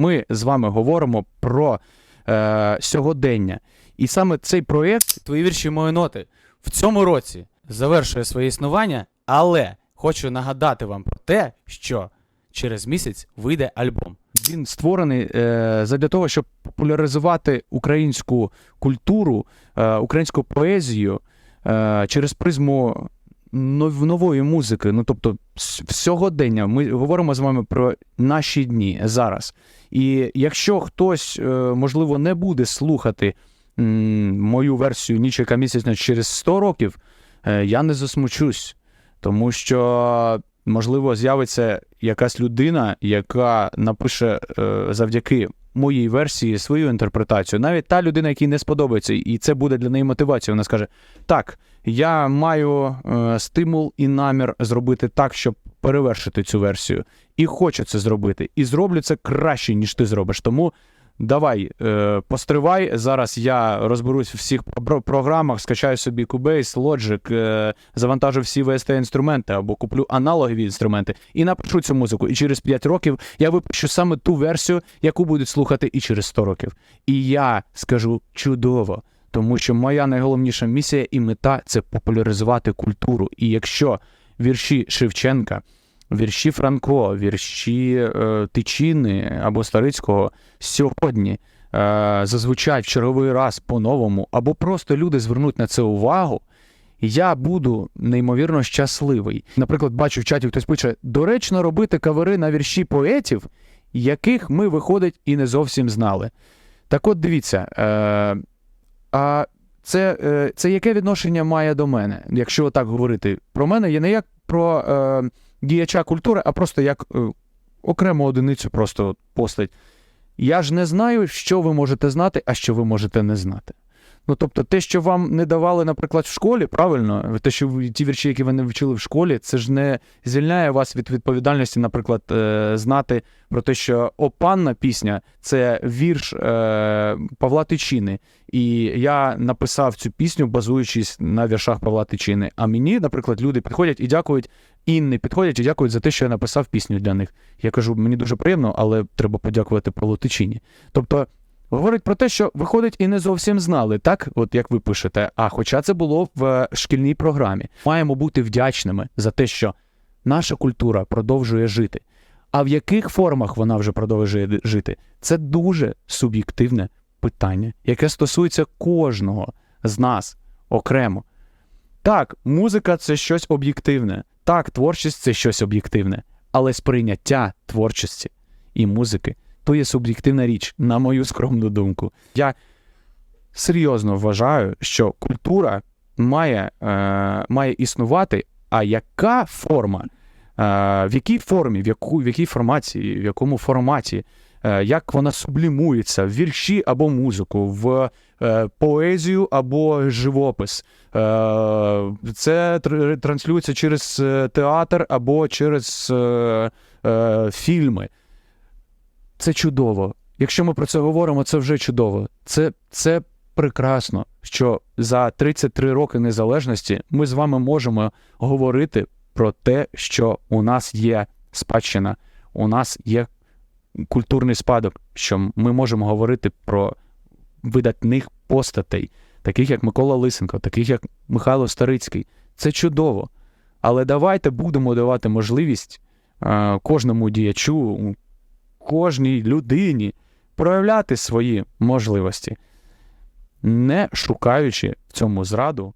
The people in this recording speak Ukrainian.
Ми з вами говоримо про е, сьогодення. І саме цей проєкт Твої вірші мої ноти в цьому році завершує своє існування, але хочу нагадати вам про те, що через місяць вийде альбом. він створений е, задля того, щоб популяризувати українську культуру, е, українську поезію е, через призму нової музики. Ну тобто, с- в сьогодення ми говоримо з вами про наші дні зараз. І якщо хтось, е, можливо, не буде слухати мою версію ніч, місяця через 100 років, е, я не засмучусь, тому що можливо з'явиться якась людина, яка напише е, завдяки моїй версії свою інтерпретацію. Навіть та людина, якій не сподобається, і це буде для неї мотивацією. Вона скаже: так, я маю е, стимул і намір зробити так, щоб перевершити цю версію. І хочу це зробити. І зроблю це краще, ніж ти зробиш. Тому. Давай, е, постривай. Зараз я розберусь в всіх про- програмах, скачаю собі Cubase, Logic, е, завантажу всі VST інструменти або куплю аналогові інструменти і напишу цю музику. І через 5 років я випущу саме ту версію, яку будуть слухати і через 100 років. І я скажу чудово, тому що моя найголовніша місія і мета це популяризувати культуру. І якщо вірші Шевченка, вірші Франко, вірші е, Тичини або Старицького сьогодні е, зазвучать в черговий раз по-новому, або просто люди звернуть на це увагу, я буду неймовірно щасливий. Наприклад, бачу в чаті хтось пише: доречно робити кавери на вірші поетів, яких ми, виходить, і не зовсім знали. Так от дивіться, е, а це, е, це яке відношення має до мене, якщо так говорити? Про мене є не як про е, діяча культури, а просто як е, окрему одиницю, просто постать. Я ж не знаю, що ви можете знати, а що ви можете не знати. Ну, тобто, те, що вам не давали, наприклад, в школі, правильно, те, що ті вірші, які ви не вчили в школі, це ж не звільняє вас від відповідальності, наприклад, е, знати про те, що опанна пісня це вірш е, Павла Тичини. І я написав цю пісню, базуючись на віршах Павла Тичини. А мені, наприклад, люди підходять і дякують, інни підходять і дякують за те, що я написав пісню для них. Я кажу, мені дуже приємно, але треба подякувати Павлу Тичині. Тобто. Говорить про те, що виходить і не зовсім знали, так, от як ви пишете. А хоча це було в е, шкільній програмі. Маємо бути вдячними за те, що наша культура продовжує жити. А в яких формах вона вже продовжує жити? Це дуже суб'єктивне питання, яке стосується кожного з нас окремо. Так, музика це щось об'єктивне. Так, творчість це щось об'єктивне. Але сприйняття творчості і музики то є суб'єктивна річ, на мою скромну думку. Я серйозно вважаю, що культура має, е, має існувати, а яка форма, е, в якій формі, в, яку, в якій формації, в якому форматі, е, як вона сублімується в вірші або музику, в е, поезію або живопис. Це тр- транслюється через театр або через фільми. Це чудово. Якщо ми про це говоримо, це вже чудово. Це, це прекрасно, що за 33 роки незалежності ми з вами можемо говорити про те, що у нас є спадщина, у нас є культурний спадок, що ми можемо говорити про видатних постатей, таких як Микола Лисенко, таких як Михайло Старицький. Це чудово. Але давайте будемо давати можливість е, кожному діячу, кожній людині проявляти свої можливості, не шукаючи в цьому зраду